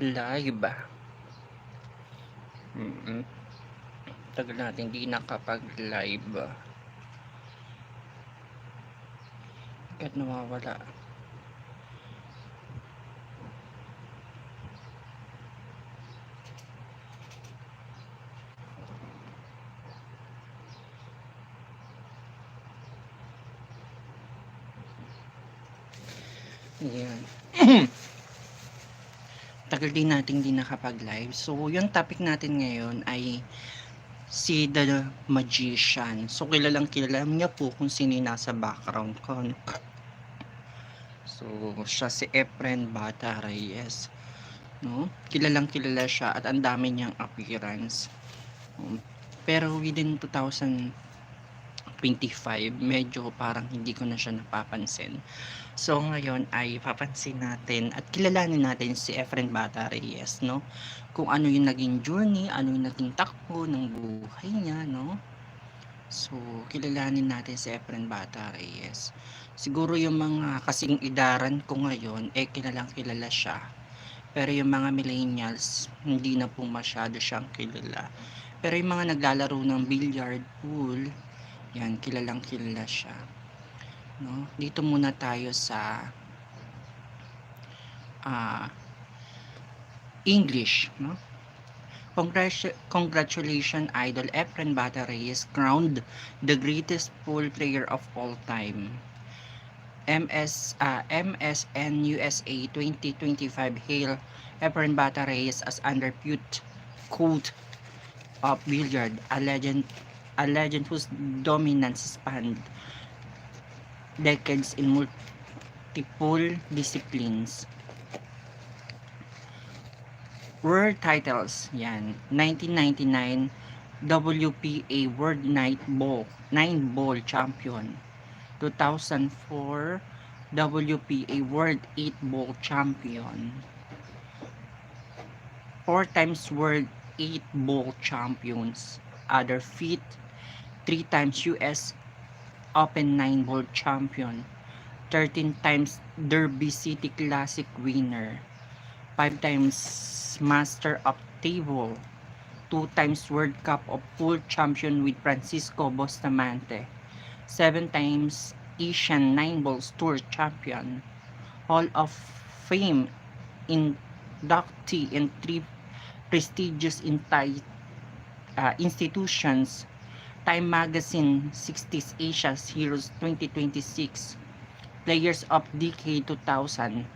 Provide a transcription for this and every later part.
live. Mm-mm. Tagal natin hindi nakapag-live. Bakit nawawala? Yan. Tagal din natin hindi nakapag-live. So, yung topic natin ngayon ay si The Magician. So, kilalang kilala niya po kung sino yung nasa background ko. So, siya si Efren Bata Reyes. No? Kilalang kilala siya at ang dami niyang appearance. Um, pero within 2025, medyo parang hindi ko na siya napapansin. So ngayon ay papansin natin at kilalanin natin si Efren Bata Reyes, no? Kung ano yung naging journey, ano yung naging takbo ng buhay niya, no? So, kilalanin natin si Efren Bata Reyes. Siguro yung mga kasing idaran ko ngayon, eh kilalang kilala siya. Pero yung mga millennials, hindi na po masyado siyang kilala. Pero yung mga naglalaro ng billiard pool, yan, kilalang kilala siya no? Dito muna tayo sa ah English no? Congratu- Congratulations Idol Efren Bata Reyes crowned the greatest pool player of all time. MS ah, MSN USA 2025 hail Efren Bata Reyes as undisputed cult of billiard a legend a legend whose dominance spanned decades in multiple disciplines. World titles, yan. 1999 WPA World Night Ball, 9 Ball Champion. 2004 WPA World 8 Ball Champion. 4 times World 8 Ball Champions. Other feat 3 times US Open 9 World Champion, 13 times Derby City Classic winner, 5 times Master of Table, 2 times World Cup of Pool Champion with Francisco Bustamante, 7 times Asian 9 Balls Tour Champion, Hall of Fame inductee in three prestigious in uh, institutions Time Magazine 60s Asia's Heroes 2026 Players of Decade 2000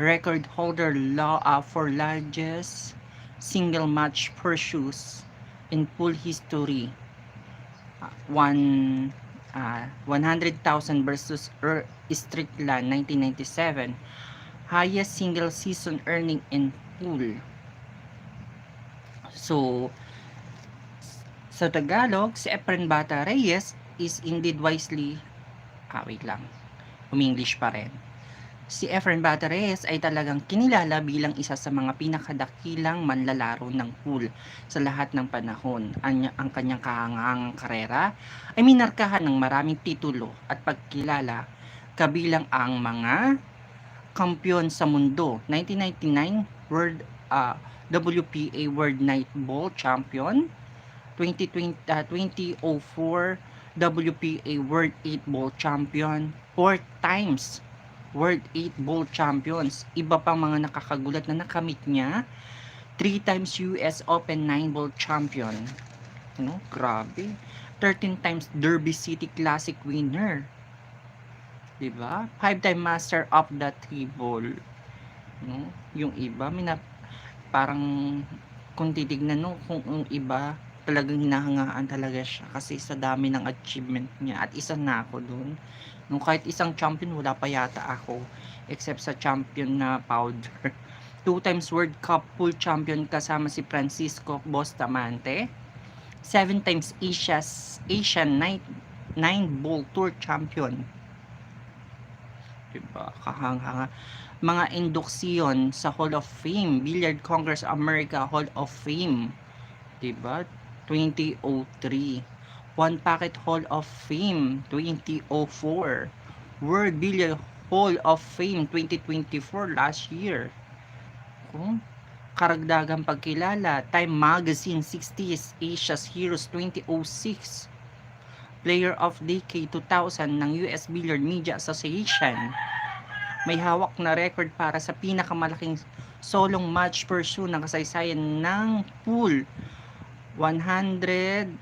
Record holder law for largest single match pursuits in pool history uh, one uh, 100,000 versus er, Strickland 1997 highest single season earning in pool so sa Tagalog, si Efren Bata Reyes is indeed wisely, ah wait lang, umenglish pa rin. Si Efren Bata Reyes ay talagang kinilala bilang isa sa mga pinakadakilang manlalaro ng pool sa lahat ng panahon. Ang, ang kanyang kahangang karera ay minarkahan ng maraming titulo at pagkilala kabilang ang mga kampiyon sa mundo. 1999 World uh, WPA World Night Ball Champion, 2020, uh, 2004 WPA World 8 Ball Champion, 4 times World 8 Ball Champions. Iba pang mga nakakagulat na nakamit niya. 3 times US Open 9 Ball Champion. No, grabe. 13 times Derby City Classic winner. 'Di ba? 5 time master of the table. No? Yung iba mina parang kung titignan no kung yung iba talagang hinahangaan talaga siya kasi sa dami ng achievement niya at isa na ako dun. Nung kahit isang champion wala pa yata ako except sa champion na powder. Two times World Cup pool champion kasama si Francisco Bustamante. Seven times Asia's Asian nine, nine ball tour champion. Diba? Kahanga mga induksyon sa Hall of Fame Billiard Congress America Hall of Fame. Diba 2003. One Packet Hall of Fame 2004. World Billiard Hall of Fame 2024 last year. Kung karagdagang pagkilala, Time Magazine 60s Asia's Heroes 2006, Player of Decade 2000 ng US Billiard Media Association. May hawak na record para sa pinakamalaking solong match pursue ng kasaysayan ng pool. 100,000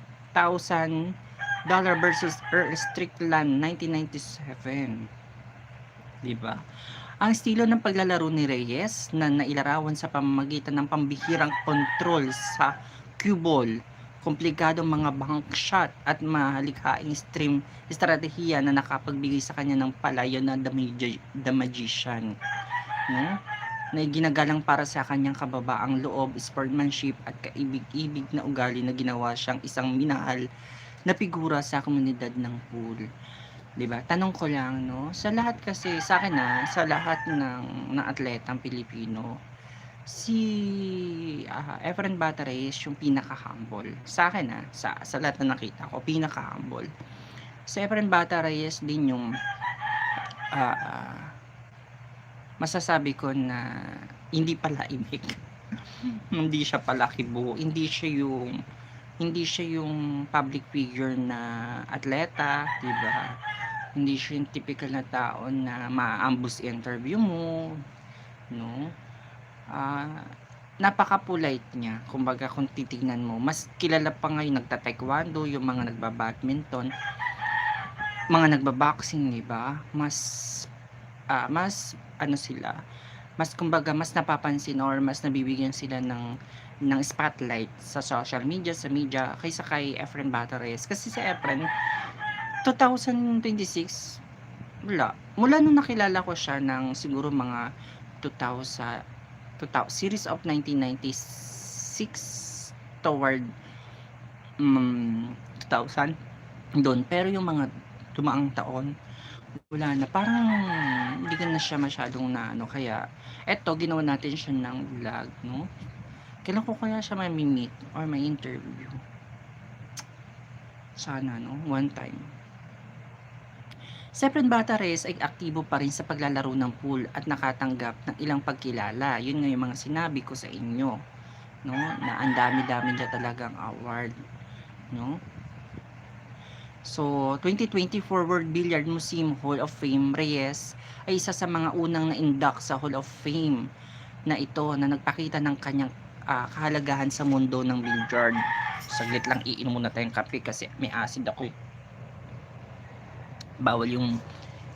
dollar versus Earl Strickland 1997. 'Di ba? Ang estilo ng paglalaro ni Reyes na nailarawan sa pamamagitan ng pambihirang kontrol sa cue ball, komplikadong mga bank shot at mahalikhaing stream estratehiya na nakapagbigay sa kanya ng palayo na the, magi- the magician. No? Na ginagalang para sa kanyang kababaang loob, sportsmanship at kaibig-ibig na ugali na ginawa siyang isang minahal na figura sa komunidad ng pool. 'Di ba? Tanong ko lang no, sa lahat kasi sa akin na, sa lahat ng ng atletang Pilipino, si ah, Efren Bata Reyes yung pinaka-humble. Sa akin na, sa sa lahat na nakita ko, pinaka-humble. Si Efren Bata din yung ah, ah, masasabi ko na hindi pala imik. hindi siya pala kibo, hindi siya yung hindi siya yung public figure na atleta, 'di ba? Hindi siya yung typical na tao na ma-ambush interview mo, no? Ah, napaka-polite niya. Kumbaga kung titingnan mo, mas kilala pa ngayon nagta-taekwondo, yung mga nagba-badminton, mga nagba-boxing, 'di ba? Mas ah, mas ano sila, mas kumbaga mas napapansin or mas nabibigyan sila ng ng spotlight sa social media, sa media, kaysa kay Efren Batares. Kasi si Efren, 2026, wala. Mula nung nakilala ko siya ng siguro mga 2000, 2000 series of 1996 toward um, 2000 doon. Pero yung mga tumaang taon, wala na. Parang hindi ko na siya masyadong na ano. Kaya, eto, ginawa natin siya ng vlog, no? Kailan ko kaya siya may meet or may interview? Sana, no? One time. Sefren Batares ay aktibo pa rin sa paglalaro ng pool at nakatanggap ng ilang pagkilala. Yun nga yung mga sinabi ko sa inyo. No? Na ang dami-dami niya talagang award. No? So, 2024 World Billiard Museum Hall of Fame Reyes ay isa sa mga unang na-induct sa Hall of Fame na ito na nagpakita ng kanyang ah, kahalagahan sa mundo ng billiard. Saglit lang iinom muna tayong kape kasi may acid ako. eh. Bawal yung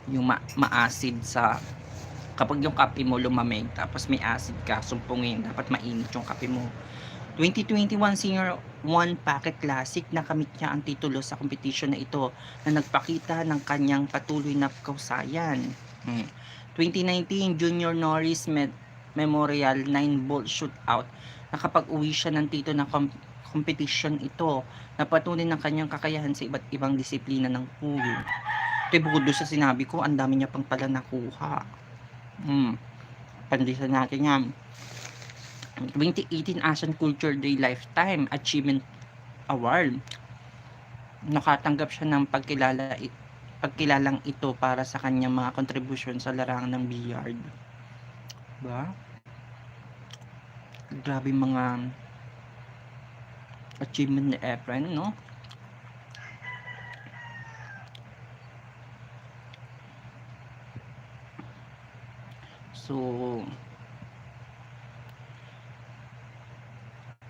yung ma- ma-acid sa kapag yung kape mo lumamig tapos may acid ka, sumpungin, dapat mainit yung kape mo. 2021 Senior 1 Packet Classic nakamit niya ang titulo sa competition na ito na nagpakita ng kanyang patuloy na kausayan. Hmm. 2019 Junior Norris Med Memorial 9 Bolt Shootout nakapag-uwi siya ng tito na com- competition ito na patunay ng kanyang kakayahan sa iba't ibang disiplina ng pool. Ito bukod doon sa sinabi ko, ang dami niya pang pala nakuha. Hmm. Pandisan natin yan. 2018 Asian Culture Day Lifetime Achievement Award. Nakatanggap siya ng pagkilala pagkilalang ito para sa kanyang mga contribution sa larangan ng billiard. Diba? Grabe mga achievement ni Efren, no? So,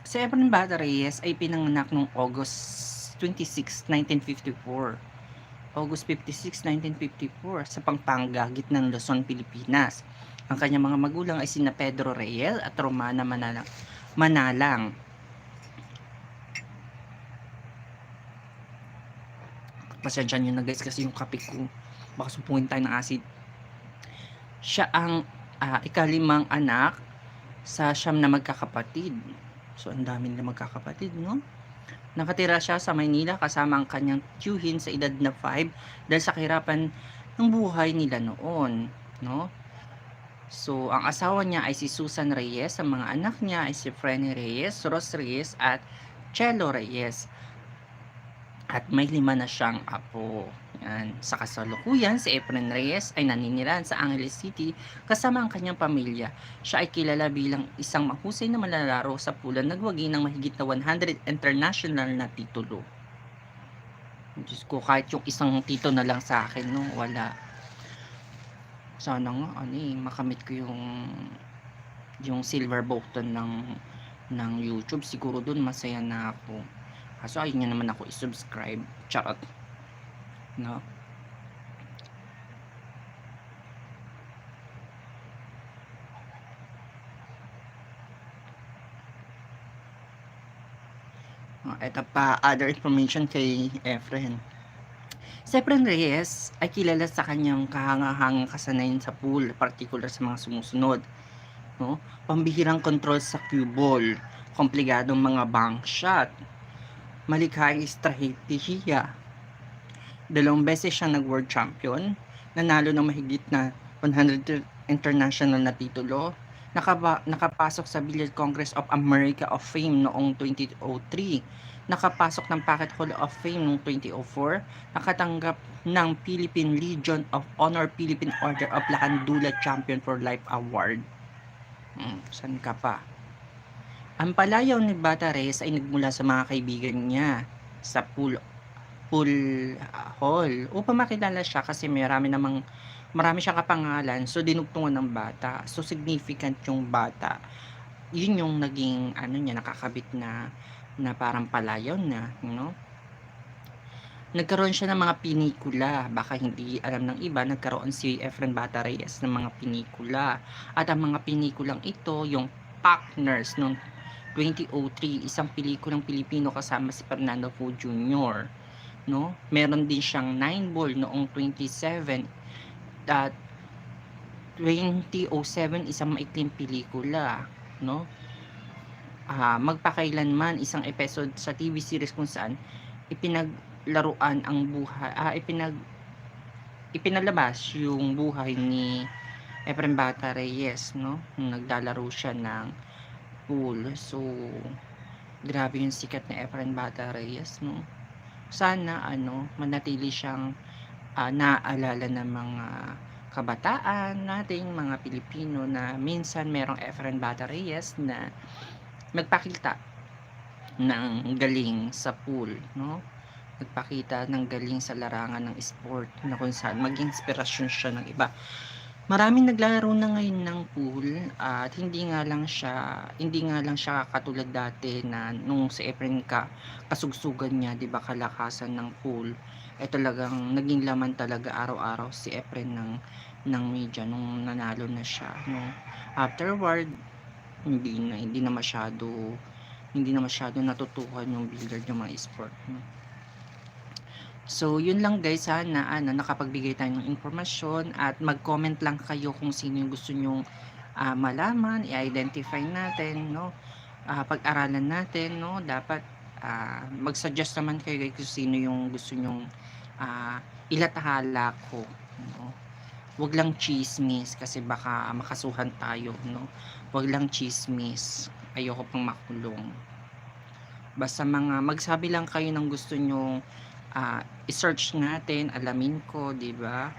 Si Efren Bata ay pinanganak noong August 26, 1954. August 56, 1954 sa Pampanga, gitnang Luzon, Pilipinas. Ang kanyang mga magulang ay sina Pedro Reyes at Romana Manalang. Manalang. Pasensya nyo na guys kasi yung kape ko baka sumpungin tayo ng acid. Siya ang ah, ikalimang anak sa siyam na magkakapatid. So, ang dami nila magkakapatid, no? Nakatira siya sa Maynila kasama ang kanyang tiyuhin sa edad na 5 dahil sa kahirapan ng buhay nila noon, no? So, ang asawa niya ay si Susan Reyes, ang mga anak niya ay si Frenny Reyes, Ros Reyes at Chelo Reyes. At may lima na siyang apo. Yan. Sa kasalukuyan, si Efren Reyes ay naninirahan sa Angeles City kasama ang kanyang pamilya. Siya ay kilala bilang isang mahusay na manlalaro sa pulan nagwagi ng mahigit na 100 international na titulo. Diyos ko, kahit yung isang tito na lang sa akin, no, wala. Sana nga, ano eh, makamit ko yung yung silver button ng ng YouTube. Siguro dun masaya na ako. Kaso ayun niya naman ako i-subscribe. Charot. No? Oh, ito pa, other information kay Efren. Si Efren Reyes ay kilala sa kanyang kahangahangang kasanayan sa pool, particular sa mga sumusunod. No? Pambihirang control sa cue ball, komplikadong mga bank shot, malikhaing estratehiya. Dalawang beses siya nag-world champion, nanalo ng mahigit na 100 international na titulo, nakaba, nakapasok sa Billiard Congress of America of Fame noong 2003, nakapasok ng Pocket Hall of Fame noong 2004, nakatanggap ng Philippine Legion of Honor Philippine Order of Lakandula Champion for Life Award. Hmm, saan ka pa? Ang palayaw ni Bata ay nagmula sa mga kaibigan niya sa pool pool ah, hall upang makilala siya kasi marami namang marami siyang kapangalan so dinugtungan ng bata. So significant yung bata. Yun yung naging ano niya nakakabit na na parang palayaw na you know? nagkaroon siya ng mga pinikula. Baka hindi alam ng iba nagkaroon si Efren Bata Reyes ng mga pinikula. At ang mga pinikulang ito yung Partners noong 2003 isang pelikulang Pilipino kasama si Fernando Fu Jr no? Meron din siyang 9 ball noong 27 at 2007 isang maikling pelikula, no? Ah, magpakailanman isang episode sa TV series kung saan ipinaglaruan ang buhay, ah, ipinag ipinalabas yung buhay ni Efren Bata Reyes, no? Naglalaro siya ng pool. So, grabe yung sikat ni Efren Bata Reyes, no? sana ano manatili siyang uh, naaalala ng mga kabataan nating mga Pilipino na minsan merong Efren Bata Reyes na magpakita ng galing sa pool no nagpakita ng galing sa larangan ng sport na kung saan maging inspirasyon siya ng iba Maraming naglalaro na ngayon ng pool at hindi nga lang siya hindi nga lang siya katulad dati na nung si Efren ka kasugsugan niya 'di ba kalakasan ng pool eh talagang naging laman talaga araw-araw si Efren ng ng media nung nanalo na siya no afterward hindi na hindi na masyado hindi na masyado natutukan yung billiard yung mga sport no? So, yun lang guys, sana ano, nakapagbigay tayo ng informasyon at mag-comment lang kayo kung sino yung gusto nyong uh, malaman, i-identify natin, no? Uh, pag-aralan natin, no? Dapat uh, mag-suggest naman kayo guys kung sino yung gusto nyong uh, ilatahala ko, no? Huwag lang chismis kasi baka makasuhan tayo, no? Huwag lang chismis. Ayoko pang makulong. Basta mga magsabi lang kayo ng gusto nyong uh, i-search natin, alamin ko, 'di ba?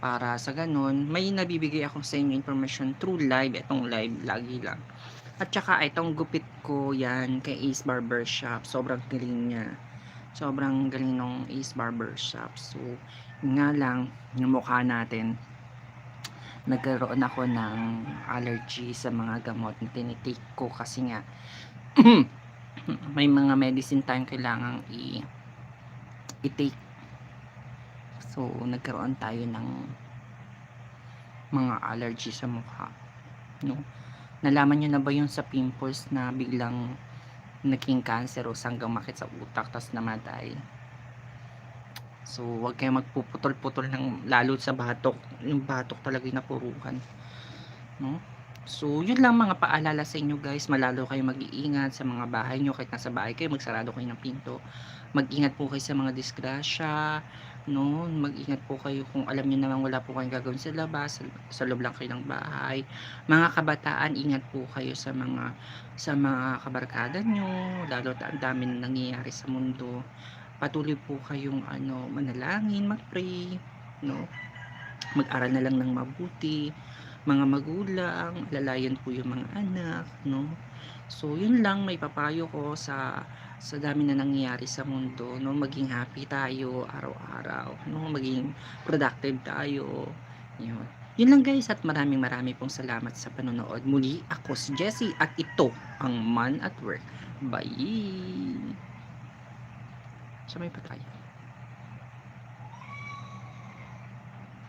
Para sa ganun, may nabibigay ako sa inyo information through live, itong live lagi lang. At saka itong gupit ko yan kay Ace Barber Shop. Sobrang galing niya. Sobrang galing ng Ace Barber Shop. So, nga lang, yung mukha natin, nagkaroon ako ng allergy sa mga gamot na tinitake ko kasi nga may mga medicine tayong kailangang i i-take. So nagkaroon tayo ng mga allergy sa mukha no? Nalaman nyo na ba yung sa pimples na biglang naging cancer o hanggang makit sa utak tas namatay? So wag kayo magpuputol-putol ng lalo sa batok. Yung batok talaga yung napuruhan no So, yun lang mga paalala sa inyo guys. Malalo kayo mag-iingat sa mga bahay nyo. Kahit nasa bahay kayo, magsarado kayo ng pinto. Mag-ingat po kayo sa mga disgrasya. no? Mag-ingat po kayo kung alam niyo namang wala po kayong gagawin sa labas, sa loob lang kayo ng bahay. Mga kabataan, ingat po kayo sa mga sa mga kabarkada niyo, lalo na ang dami ng nangyayari sa mundo. Patuloy po kayong ano, manalangin, mag-pray, no? Mag-aral na lang ng mabuti. Mga magulang, alalayan po yung mga anak, no? So, yun lang maipapayo ko sa sa dami na nangyayari sa mundo, no? Maging happy tayo araw-araw, no? Maging productive tayo. Yun. Yun lang guys at maraming maraming pong salamat sa panonood. Muli ako si Jessie at ito ang Man at Work. Bye! Sa may pa tayo.